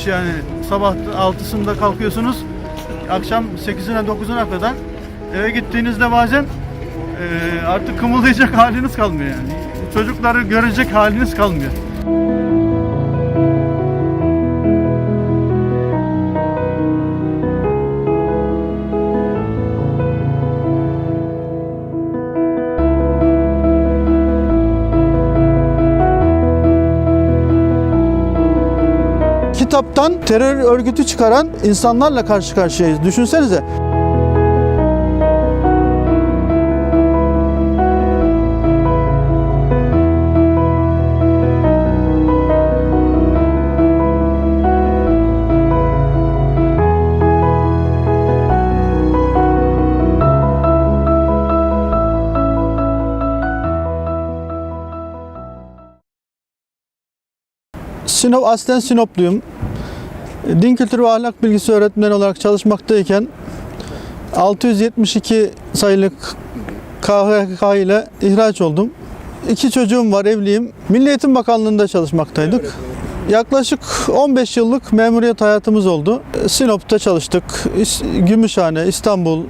iş yani. Sabah 6'sında kalkıyorsunuz. Akşam 8'ine 9'una kadar eve gittiğinizde bazen e, artık kımıldayacak haliniz kalmıyor yani. Çocukları görecek haliniz kalmıyor. Kitaptan terör örgütü çıkaran insanlarla karşı karşıyayız. Düşünsenize. Sinop, aslen Sinopluyum. Din kültürü ve ahlak bilgisi öğretmeni olarak çalışmaktayken 672 sayılı KHK ile ihraç oldum. İki çocuğum var, evliyim. Milli Eğitim Bakanlığı'nda çalışmaktaydık. Yaklaşık 15 yıllık memuriyet hayatımız oldu. Sinop'ta çalıştık. Gümüşhane, İstanbul,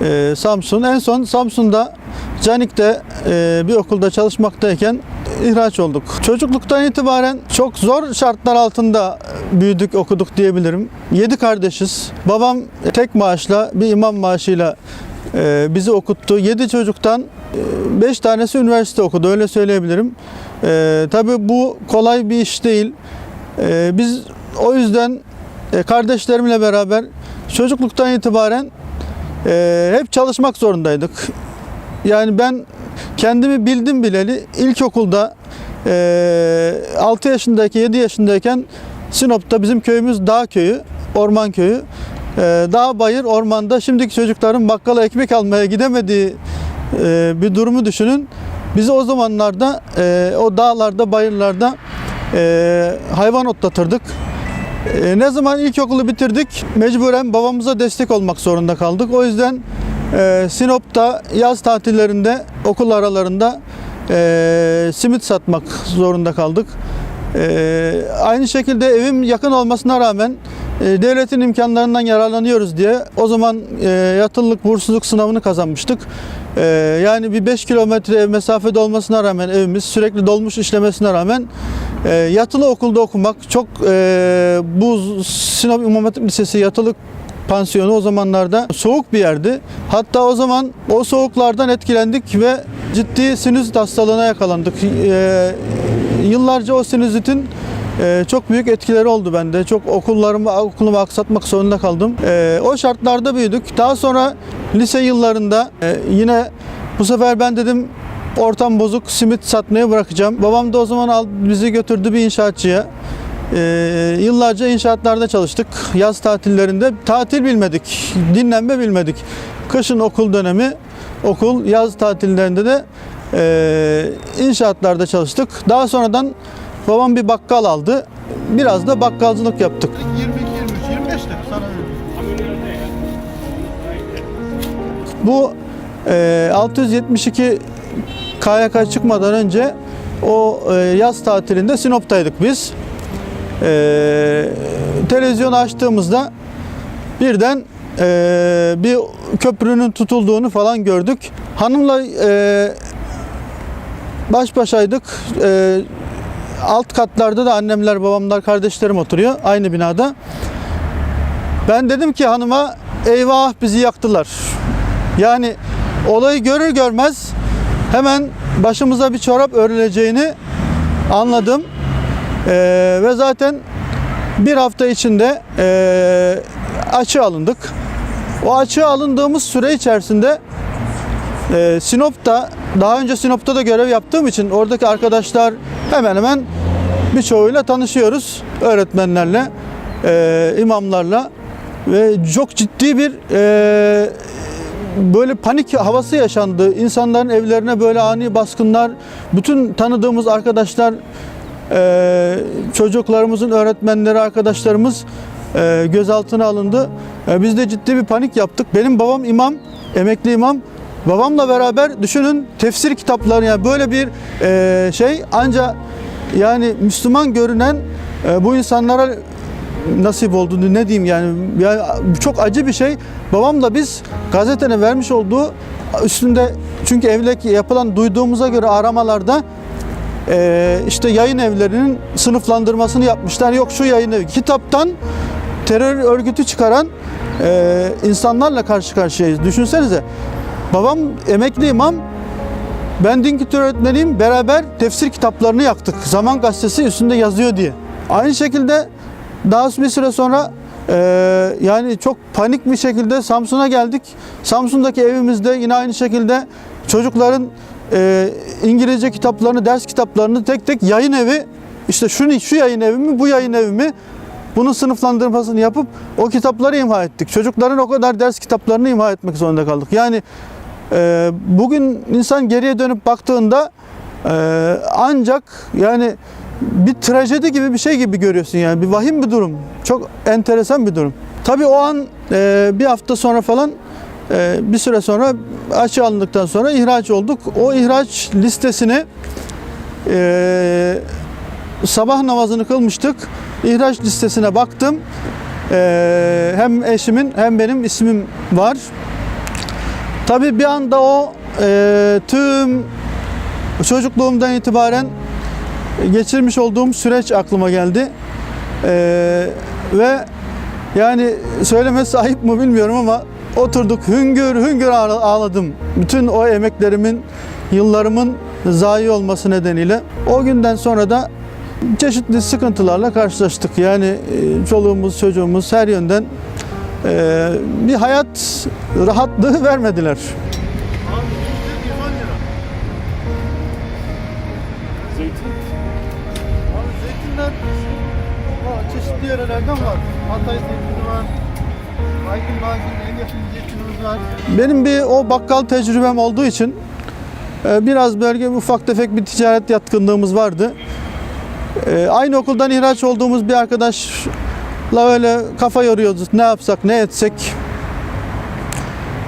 e, Samsun. En son Samsun'da Canik'te e, bir okulda çalışmaktayken ihraç olduk. Çocukluktan itibaren çok zor şartlar altında büyüdük, okuduk diyebilirim. Yedi kardeşiz. Babam tek maaşla, bir imam maaşıyla e, bizi okuttu. Yedi çocuktan e, beş tanesi üniversite okudu, öyle söyleyebilirim. E, tabii bu kolay bir iş değil. E, biz o yüzden e, kardeşlerimle beraber çocukluktan itibaren e, hep çalışmak zorundaydık. Yani ben kendimi bildim bileli ilkokulda e, 6 yaşındaki 7 yaşındayken Sinop'ta bizim köyümüz dağ köyü, orman köyü. E, dağ bayır ormanda şimdiki çocukların bakkala ekmek almaya gidemediği e, bir durumu düşünün. Biz o zamanlarda e, o dağlarda bayırlarda e, hayvan otlatırdık. E, ne zaman ilkokulu bitirdik mecburen babamıza destek olmak zorunda kaldık. O yüzden e, Sinop'ta yaz tatillerinde okul aralarında e, simit satmak zorunda kaldık. E, aynı şekilde evim yakın olmasına rağmen e, devletin imkanlarından yararlanıyoruz diye o zaman e, yatılılık bursluluk sınavını kazanmıştık. E, yani bir 5 kilometre mesafede olmasına rağmen evimiz sürekli dolmuş işlemesine rağmen e, yatılı okulda okumak çok e, bu Sinop İmam Hatip Lisesi yatılı pansiyonu o zamanlarda soğuk bir yerdi. Hatta o zaman o soğuklardan etkilendik ve ciddi sinüzit hastalığına yakalandık. E, yıllarca o sinüzitin e, çok büyük etkileri oldu bende. Çok okullarımı, okulumu aksatmak zorunda kaldım. E, o şartlarda büyüdük. Daha sonra lise yıllarında e, yine bu sefer ben dedim ortam bozuk simit satmayı bırakacağım. Babam da o zaman aldı, bizi götürdü bir inşaatçıya. Ee, yıllarca inşaatlarda çalıştık. Yaz tatillerinde tatil bilmedik, dinlenme bilmedik. Kışın okul dönemi, okul, yaz tatillerinde de e, inşaatlarda çalıştık. Daha sonradan babam bir bakkal aldı. Biraz da bakkalcılık yaptık. 22, 23, 25 de sana Bu e, 672 KYK çıkmadan önce o e, yaz tatilinde Sinop'taydık biz. E, televizyonu açtığımızda birden e, bir köprünün tutulduğunu falan gördük. Hanımla e, baş başaydık. E, alt katlarda da annemler, babamlar, kardeşlerim oturuyor aynı binada. Ben dedim ki hanıma eyvah bizi yaktılar. Yani olayı görür görmez hemen başımıza bir çorap örüleceğini anladım. Ee, ve zaten bir hafta içinde ee, açığa alındık. O açığa alındığımız süre içerisinde ee, Sinop'ta daha önce Sinop'ta da görev yaptığım için oradaki arkadaşlar hemen hemen birçoğuyla tanışıyoruz. Öğretmenlerle, ee, imamlarla ve çok ciddi bir ee, böyle panik havası yaşandı. İnsanların evlerine böyle ani baskınlar, bütün tanıdığımız arkadaşlar, ee, çocuklarımızın öğretmenleri, arkadaşlarımız ee, gözaltına alındı. Ee, biz de ciddi bir panik yaptık. Benim babam imam, emekli imam. Babamla beraber düşünün tefsir kitapları yani böyle bir ee, şey ancak yani Müslüman görünen e, bu insanlara nasip oldu ne diyeyim yani ya çok acı bir şey. Babam da biz gazetenin vermiş olduğu üstünde çünkü evdeki yapılan duyduğumuza göre aramalarda e, işte yayın evlerinin sınıflandırmasını yapmışlar. Yok şu yayın evi kitaptan terör örgütü çıkaran e, insanlarla karşı karşıyayız. Düşünsenize babam emekli imam ben din kültürü öğretmeniyim. Beraber tefsir kitaplarını yaktık. Zaman gazetesi üstünde yazıyor diye. Aynı şekilde daha bir süre sonra e, yani çok panik bir şekilde Samsun'a geldik. Samsun'daki evimizde yine aynı şekilde çocukların e, İngilizce kitaplarını, ders kitaplarını tek tek yayın evi işte şu, şu yayın evi mi, bu yayın evi mi bunun sınıflandırmasını yapıp o kitapları imha ettik. Çocukların o kadar ders kitaplarını imha etmek zorunda kaldık. Yani ee, bugün insan geriye dönüp baktığında e, ancak yani bir trajedi gibi bir şey gibi görüyorsun yani bir vahim bir durum. Çok enteresan bir durum. Tabii o an e, bir hafta sonra falan e, bir süre sonra açığa alındıktan sonra ihraç olduk. O ihraç listesini e, sabah namazını kılmıştık. İhraç listesine baktım. E, hem eşimin hem benim ismim var. Tabii bir anda o e, tüm çocukluğumdan itibaren geçirmiş olduğum süreç aklıma geldi. E, ve yani söylemesi ayıp mı bilmiyorum ama oturduk hüngür hüngür ağla- ağladım. Bütün o emeklerimin, yıllarımın zayi olması nedeniyle. O günden sonra da çeşitli sıkıntılarla karşılaştık. Yani e, çoluğumuz, çocuğumuz her yönden e, bir hayat rahatlığı vermediler. Abi yüzde 110 lira. Zeytin. Abi zeytinler Aa, çeşitli yörelerden var. Hatay zeytini var. Benim bir o bakkal tecrübem olduğu için e, biraz böyle ufak tefek bir ticaret yatkınlığımız vardı. E, Aynı okuldan ihraç olduğumuz bir arkadaşla öyle kafa yoruyoruz. Ne yapsak, ne etsek,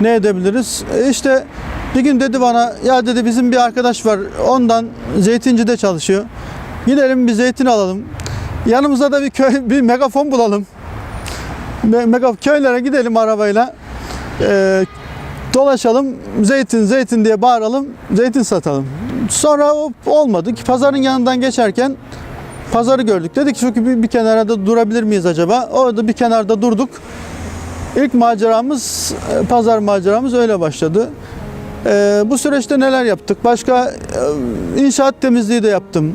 ne edebiliriz? E, İşte bir gün dedi bana, ya dedi bizim bir arkadaş var, ondan zeytincide çalışıyor. Gidelim bir zeytin alalım. Yanımıza da bir köy, bir megafon bulalım. Me- Mega köylere gidelim arabayla. E, dolaşalım zeytin zeytin diye bağıralım zeytin satalım. Sonra olmadı ki pazarın yanından geçerken pazarı gördük. Dedik çünkü bir, bir kenara durabilir miyiz acaba? Orada bir kenarda durduk. İlk maceramız e, pazar maceramız öyle başladı. E, bu süreçte neler yaptık? Başka e, inşaat temizliği de yaptım.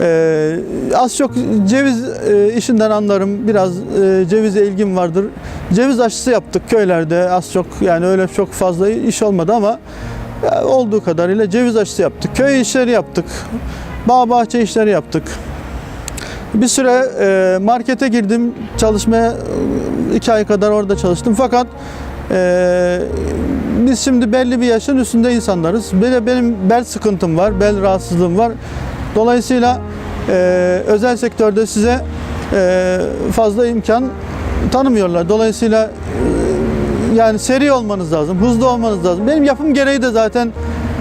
E, az çok ceviz e, işinden anlarım. Biraz e, cevize ilgim vardır. Ceviz aşısı yaptık köylerde az çok yani öyle çok fazla iş olmadı ama ya, olduğu kadarıyla ceviz aşısı yaptık. Köy işleri yaptık. Bağ bahçe işleri yaptık. Bir süre e, markete girdim çalışmaya e, iki ay kadar orada çalıştım fakat e, biz şimdi belli bir yaşın üstünde insanlarız. Benim bel sıkıntım var, bel rahatsızlığım var. Dolayısıyla e, özel sektörde size e, fazla imkan tanımıyorlar. Dolayısıyla e, yani seri olmanız lazım, hızlı olmanız lazım. Benim yapım gereği de zaten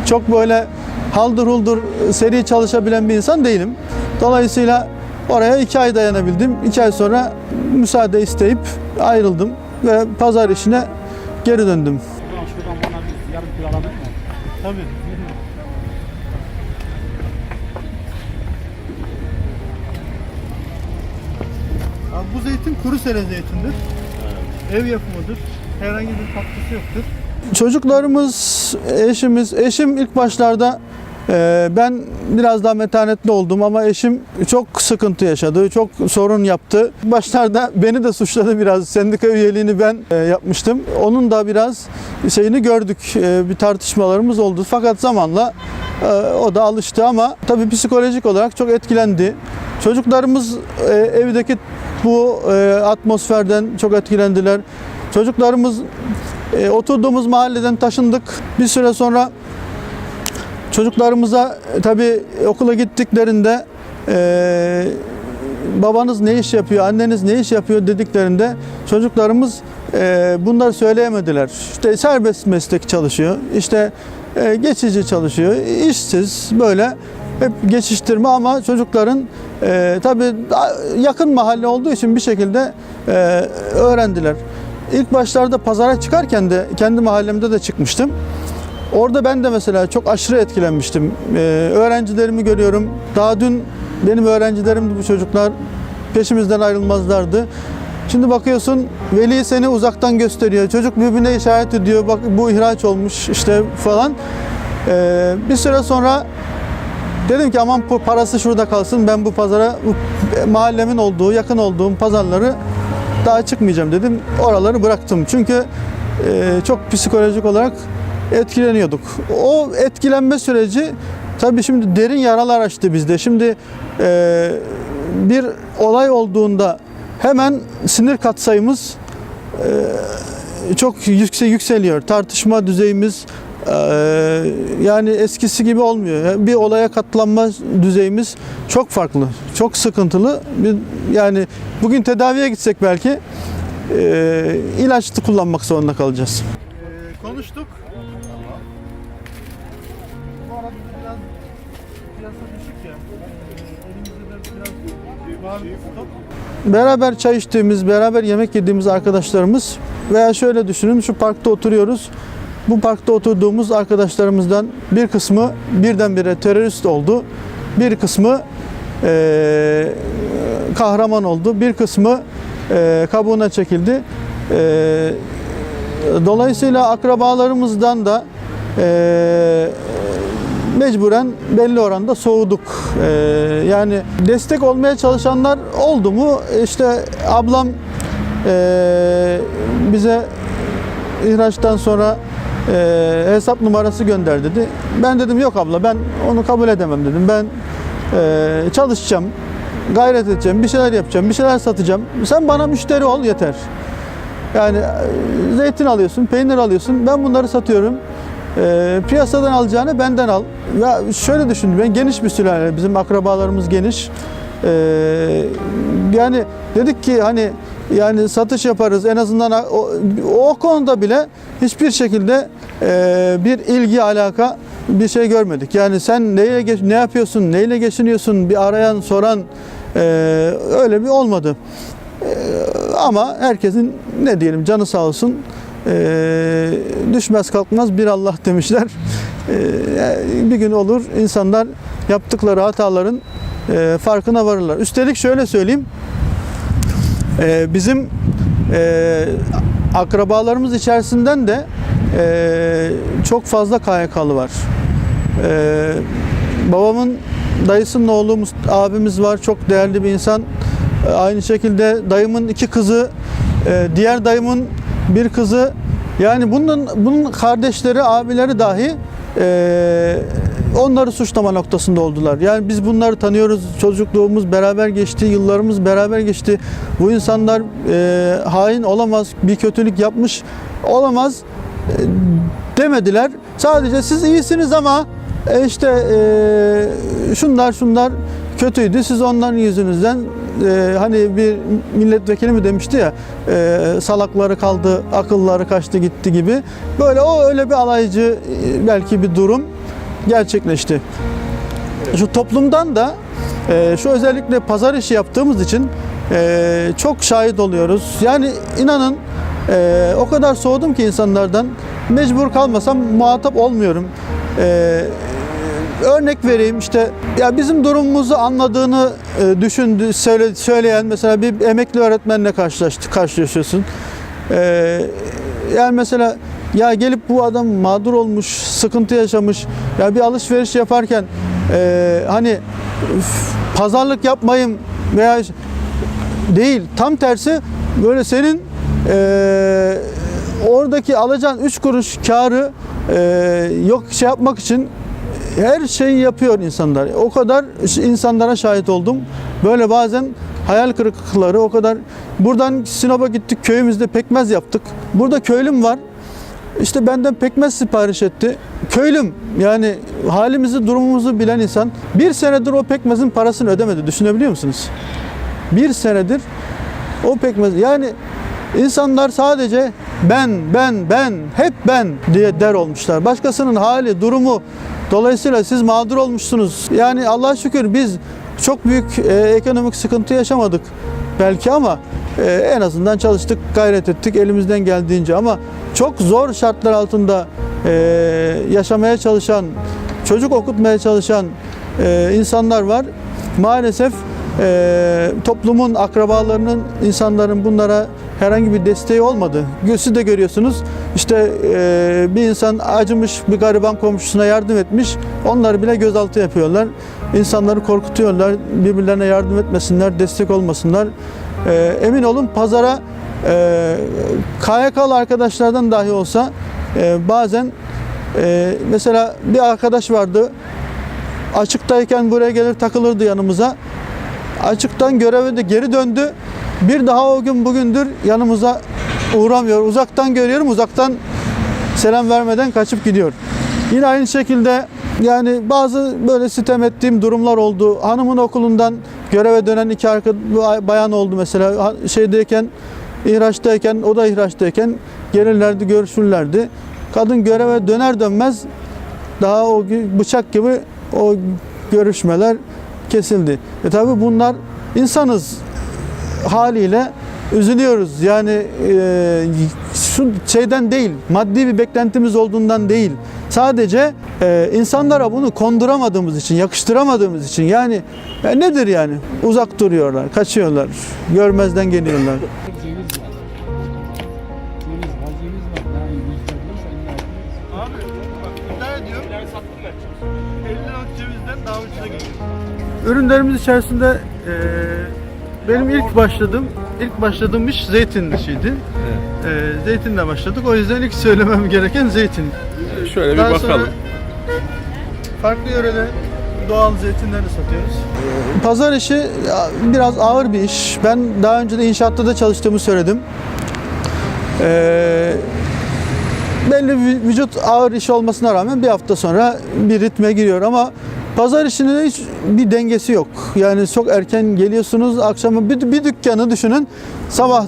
çok böyle haldır huldur seri çalışabilen bir insan değilim. Dolayısıyla oraya iki ay dayanabildim. İki ay sonra müsaade isteyip ayrıldım ve pazar işine geri döndüm. Şuradan bana bir yarım kilo alabilir miyim? Tabii. Zeytin kuru sere zeytindir. Ev yapımıdır. Herhangi bir katkısı yoktur. Çocuklarımız, eşimiz, eşim ilk başlarda ben biraz daha metanetli oldum ama eşim çok sıkıntı yaşadı, çok sorun yaptı. Başlarda beni de suçladı biraz. Sendika üyeliğini ben e, yapmıştım. Onun da biraz şeyini gördük. E, bir tartışmalarımız oldu. Fakat zamanla e, o da alıştı ama tabii psikolojik olarak çok etkilendi. Çocuklarımız evdeki bu atmosferden çok etkilendiler. Çocuklarımız oturduğumuz mahalleden taşındık. Bir süre sonra çocuklarımıza e, tabii okula gittiklerinde e, babanız ne iş yapıyor, anneniz ne iş yapıyor dediklerinde çocuklarımız e, bunları söyleyemediler. İşte serbest meslek çalışıyor, işte e, geçici çalışıyor, işsiz böyle hep geçiştirme ama çocukların e, tabii yakın mahalle olduğu için bir şekilde e, öğrendiler. İlk başlarda pazara çıkarken de kendi mahallemde de çıkmıştım. Orada ben de mesela çok aşırı etkilenmiştim. Ee, öğrencilerimi görüyorum. Daha dün benim öğrencilerimdi bu çocuklar. Peşimizden ayrılmazlardı. Şimdi bakıyorsun veli seni uzaktan gösteriyor. Çocuk birbirine işaret ediyor. Bak bu ihraç olmuş işte falan. Ee, bir süre sonra dedim ki aman parası şurada kalsın. Ben bu pazara bu mahallemin olduğu, yakın olduğum pazarları daha çıkmayacağım dedim. Oraları bıraktım. Çünkü e, çok psikolojik olarak etkileniyorduk. O etkilenme süreci tabii şimdi derin yaralar açtı bizde. Şimdi e, bir olay olduğunda hemen sinir katsayımız e, çok yüksek yükseliyor. Tartışma düzeyimiz e, yani eskisi gibi olmuyor. Bir olaya katlanma düzeyimiz çok farklı, çok sıkıntılı. Yani bugün tedaviye gitsek belki e, ilaç kullanmak zorunda kalacağız. Konuştuk. Beraber çay içtiğimiz, beraber yemek yediğimiz arkadaşlarımız veya şöyle düşünün şu parkta oturuyoruz. Bu parkta oturduğumuz arkadaşlarımızdan bir kısmı birdenbire terörist oldu. Bir kısmı eee, kahraman oldu. Bir kısmı eee, kabuğuna çekildi. Eee, dolayısıyla akrabalarımızdan da eee mecburen belli oranda soğuduk. Ee, yani destek olmaya çalışanlar oldu mu? İşte ablam ee, bize ihraçtan sonra ee, hesap numarası gönder dedi. Ben dedim yok abla ben onu kabul edemem dedim. Ben ee, çalışacağım, gayret edeceğim, bir şeyler yapacağım, bir şeyler satacağım. Sen bana müşteri ol yeter. Yani e, zeytin alıyorsun, peynir alıyorsun. Ben bunları satıyorum. E, piyasadan alacağını benden al. Ya şöyle düşün, ben geniş bir sülale, bizim akrabalarımız geniş. E, yani dedik ki hani yani satış yaparız en azından o, o konuda bile hiçbir şekilde e, bir ilgi alaka bir şey görmedik. Yani sen neyle geç, ne yapıyorsun, neyle geçiniyorsun bir arayan soran e, öyle bir olmadı. Ama herkesin ne diyelim canı sağ olsun eee, düşmez kalkmaz bir Allah demişler. Eee, bir gün olur insanlar yaptıkları hataların eee, farkına varırlar. Üstelik şöyle söyleyeyim. Eee, bizim eee, akrabalarımız içerisinden de eee, çok fazla KYK'lı var. Eee, babamın dayısının oğlu abimiz var. Çok değerli bir insan. Ee, Aynı şekilde dayımın iki kızı, e, diğer dayımın bir kızı. Yani bunun bunun kardeşleri, abileri dahi e, onları suçlama noktasında oldular. Yani biz bunları tanıyoruz. Çocukluğumuz beraber geçti, yıllarımız beraber geçti. Bu insanlar e, hain olamaz, bir kötülük yapmış olamaz e, demediler. Sadece siz iyisiniz ama e, işte e, şunlar şunlar kötüydü. Siz onların yüzünüzden e, hani bir milletvekili mi demişti ya e, salakları kaldı, akılları kaçtı gitti gibi. Böyle o öyle bir alaycı e, belki bir durum gerçekleşti. Şu toplumdan da e, şu özellikle pazar işi yaptığımız için e, çok şahit oluyoruz. Yani inanın e, o kadar soğudum ki insanlardan mecbur kalmasam muhatap olmuyorum. E, örnek vereyim işte ya bizim durumumuzu anladığını e, düşündü söyle, söyleyen mesela bir emekli öğretmenle karşılaştı karşılaşıyorsun. E, yani mesela ya gelip bu adam mağdur olmuş, sıkıntı yaşamış. Ya bir alışveriş yaparken e, hani üf, pazarlık yapmayayım veya değil tam tersi böyle senin e, oradaki alacağın 3 kuruş karı e, yok şey yapmak için her şeyi yapıyor insanlar. O kadar insanlara şahit oldum. Böyle bazen hayal kırıklıkları o kadar. Buradan Sinop'a gittik köyümüzde pekmez yaptık. Burada köylüm var. İşte benden pekmez sipariş etti. Köylüm yani halimizi durumumuzu bilen insan bir senedir o pekmezin parasını ödemedi. Düşünebiliyor musunuz? Bir senedir o pekmez yani İnsanlar sadece ben, ben, ben, hep ben diye der olmuşlar. Başkasının hali, durumu dolayısıyla siz mağdur olmuşsunuz. Yani Allah'a şükür biz çok büyük e, ekonomik sıkıntı yaşamadık belki ama e, en azından çalıştık, gayret ettik elimizden geldiğince ama çok zor şartlar altında e, yaşamaya çalışan, çocuk okutmaya çalışan e, insanlar var. Maalesef e, toplumun akrabalarının, insanların bunlara herhangi bir desteği olmadı. Siz de görüyorsunuz işte e, bir insan acımış bir gariban komşusuna yardım etmiş. Onları bile gözaltı yapıyorlar. İnsanları korkutuyorlar. Birbirlerine yardım etmesinler, destek olmasınlar. E, emin olun pazara e, KYK'lı arkadaşlardan dahi olsa e, bazen e, mesela bir arkadaş vardı açıktayken buraya gelir takılırdı yanımıza. Açıktan göreve de geri döndü. Bir daha o gün bugündür yanımıza uğramıyor. Uzaktan görüyorum, uzaktan selam vermeden kaçıp gidiyor. Yine aynı şekilde yani bazı böyle sitem ettiğim durumlar oldu. Hanımın okulundan göreve dönen iki arka bayan oldu mesela. Şeydeyken, ihraçtayken, o da ihraçtayken gelirlerdi, görüşürlerdi. Kadın göreve döner dönmez daha o bıçak gibi o görüşmeler kesildi. E tabi bunlar insanız haliyle üzülüyoruz. Yani e, şu şeyden değil, maddi bir beklentimiz olduğundan değil. Sadece e, insanlara bunu konduramadığımız için, yakıştıramadığımız için yani e, nedir yani? Uzak duruyorlar, kaçıyorlar, görmezden geliyorlar. Ürünlerimiz içerisinde eee, benim ilk başladığım ilk başladığım iş zeytin işiydi. Eee, zeytinle başladık. O yüzden ilk söylemem gereken zeytin. Şöyle bir Daha bakalım. sonra farklı yörede doğal zeytinleri satıyoruz. Pazar işi biraz ağır bir iş. Ben daha önce de inşaatta da çalıştığımı söyledim. Ee, belli vü- vücut ağır iş olmasına rağmen bir hafta sonra bir ritme giriyor ama pazar işinin hiç bir dengesi yok. Yani çok erken geliyorsunuz akşama bir, bir dükkanı düşünün sabah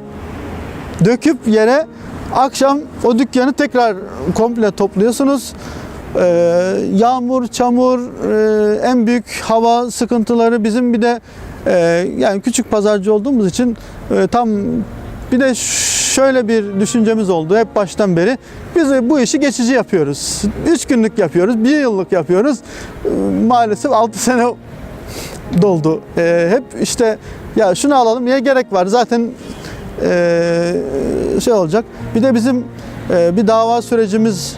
döküp yere akşam o dükkanı tekrar komple topluyorsunuz. Ee, yağmur, çamur, e, en büyük hava sıkıntıları bizim bir de e, yani küçük pazarcı olduğumuz için e, tam bir de şöyle bir düşüncemiz oldu hep baştan beri. Biz bu işi geçici yapıyoruz. 3 günlük yapıyoruz, 1 yıllık yapıyoruz. Maalesef 6 sene doldu. E, hep işte ya şunu alalım niye gerek var zaten e, şey olacak. Bir de bizim e, bir dava sürecimiz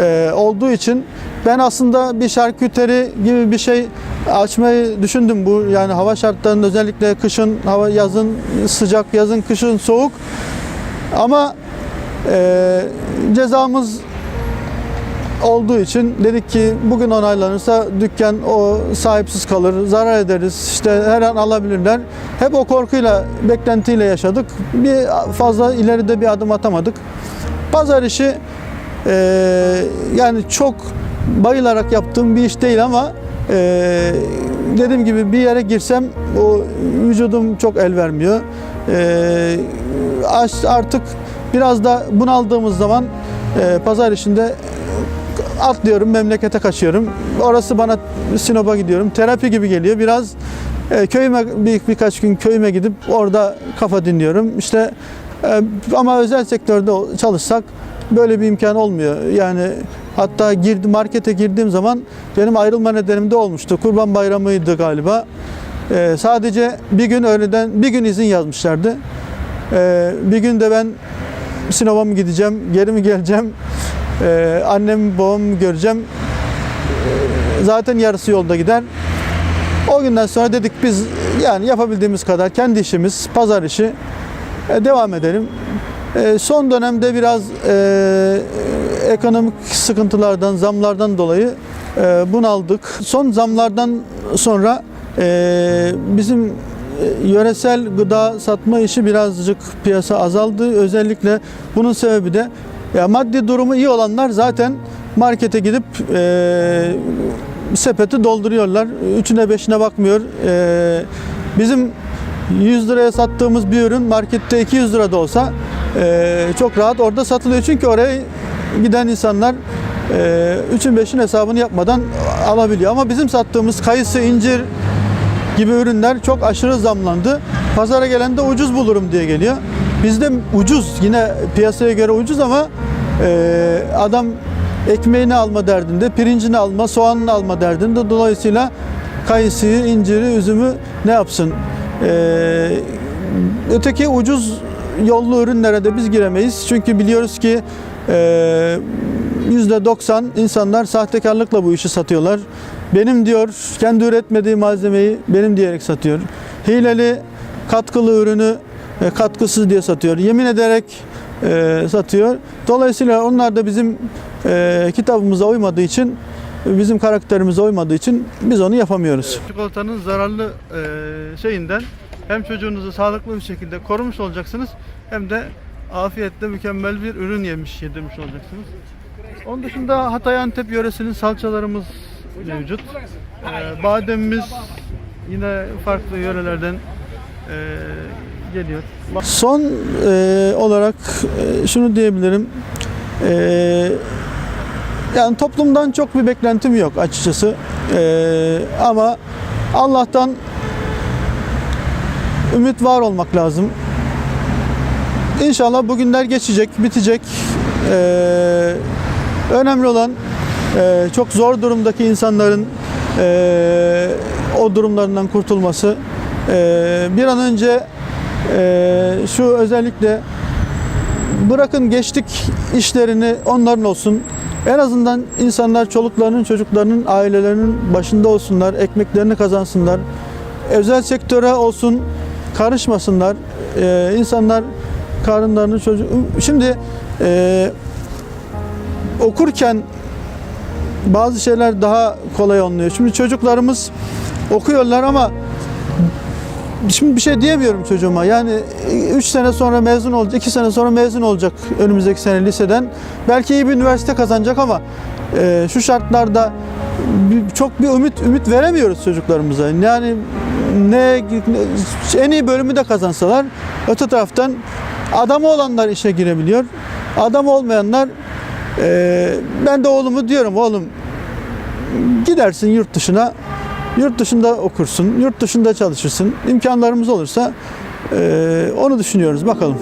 e, olduğu için ben aslında bir şarküteri gibi bir şey açmayı düşündüm bu yani hava şartlarında özellikle kışın hava yazın sıcak yazın kışın soğuk ama e, cezamız olduğu için dedik ki bugün onaylanırsa dükkan o sahipsiz kalır, zarar ederiz, işte her an alabilirler. Hep o korkuyla, beklentiyle yaşadık. Bir fazla ileride bir adım atamadık. Pazar işi e, yani çok bayılarak yaptığım bir iş değil ama e, dediğim gibi bir yere girsem o vücudum çok el vermiyor. E, aş- artık biraz da bunaldığımız zaman e, pazar işinde atlıyorum memlekete kaçıyorum. Orası bana Sinop'a gidiyorum. Terapi gibi geliyor. Biraz e, köyüme bir, birkaç gün köyüme gidip orada kafa dinliyorum. İşte e, ama özel sektörde çalışsak böyle bir imkan olmuyor. Yani hatta girdi markete girdiğim zaman benim ayrılma nedenim de olmuştu. Kurban Bayramı'ydı galiba. E, sadece bir gün öğleden bir gün izin yazmışlardı. E, bir gün de ben Sinop'a mı gideceğim, geri mi geleceğim? Ee, annemi babamı göreceğim. Ee, zaten yarısı yolda gider. O günden sonra dedik biz yani yapabildiğimiz kadar kendi işimiz, pazar işi e, devam edelim. E, son dönemde biraz e, ekonomik sıkıntılardan, zamlardan dolayı e, bunaldık. Son zamlardan sonra e, bizim e, yöresel gıda satma işi birazcık piyasa azaldı. Özellikle bunun sebebi de ya maddi durumu iyi olanlar zaten markete gidip e, sepeti dolduruyorlar. Üçüne beşine bakmıyor. E, bizim 100 liraya sattığımız bir ürün markette 200 lira da olsa e, çok rahat orada satılıyor. Çünkü oraya giden insanlar e, 3'ün 5'in hesabını yapmadan alabiliyor. Ama bizim sattığımız kayısı, incir gibi ürünler çok aşırı zamlandı. Pazara gelen de ucuz bulurum diye geliyor. Bizde ucuz yine piyasaya göre ucuz ama e, adam ekmeğini alma derdinde, pirincini alma, soğanını alma derdinde. Dolayısıyla kayısıyı, inciri, üzümü ne yapsın? E, öteki ucuz yollu ürünlere de biz giremeyiz. Çünkü biliyoruz ki e, %90 insanlar sahtekarlıkla bu işi satıyorlar. Benim diyor, kendi üretmediği malzemeyi benim diyerek satıyor. Hileli katkılı ürünü e, katkısız diye satıyor. Yemin ederek e, satıyor. Dolayısıyla onlar da bizim e, kitabımıza uymadığı için, bizim karakterimize uymadığı için biz onu yapamıyoruz. Çikolatanın zararlı e, şeyinden hem çocuğunuzu sağlıklı bir şekilde korumuş olacaksınız hem de afiyetle mükemmel bir ürün yemiş yedirmiş olacaksınız. Onun dışında Hatay Antep yöresinin salçalarımız mevcut. E, bademimiz yine farklı yörelerden e, geliyor. Son e, olarak e, şunu diyebilirim. Yani toplumdan çok bir beklentim yok açıkçası. Ama Allah'tan ümit var olmak lazım. İnşallah bu günler geçecek, bitecek. E, önemli olan e, çok zor durumdaki insanların e, o durumlarından kurtulması. E, bir an önce şu özellikle bırakın geçtik işlerini onların olsun. En azından insanlar çoluklarının, çocuklarının, ailelerinin başında olsunlar, ekmeklerini kazansınlar. Özel sektöre olsun, karışmasınlar. Ee, insanlar karınlarını çocuk... Şimdi e, okurken bazı şeyler daha kolay anlıyor. Şimdi çocuklarımız okuyorlar ama Şimdi bir şey diyemiyorum çocuğuma. Yani 3 sene sonra mezun olacak, 2 sene sonra mezun olacak önümüzdeki sene liseden. Belki iyi bir üniversite kazanacak ama e, şu şartlarda çok bir ümit ümit veremiyoruz çocuklarımıza. Yani ne en iyi bölümü de kazansalar öte taraftan adamı olanlar işe girebiliyor. Adam olmayanlar e, ben de oğlumu diyorum oğlum gidersin yurt dışına Yurt dışında okursun, yurt dışında çalışırsın. İmkanlarımız olursa eee, onu düşünüyoruz. Bakalım.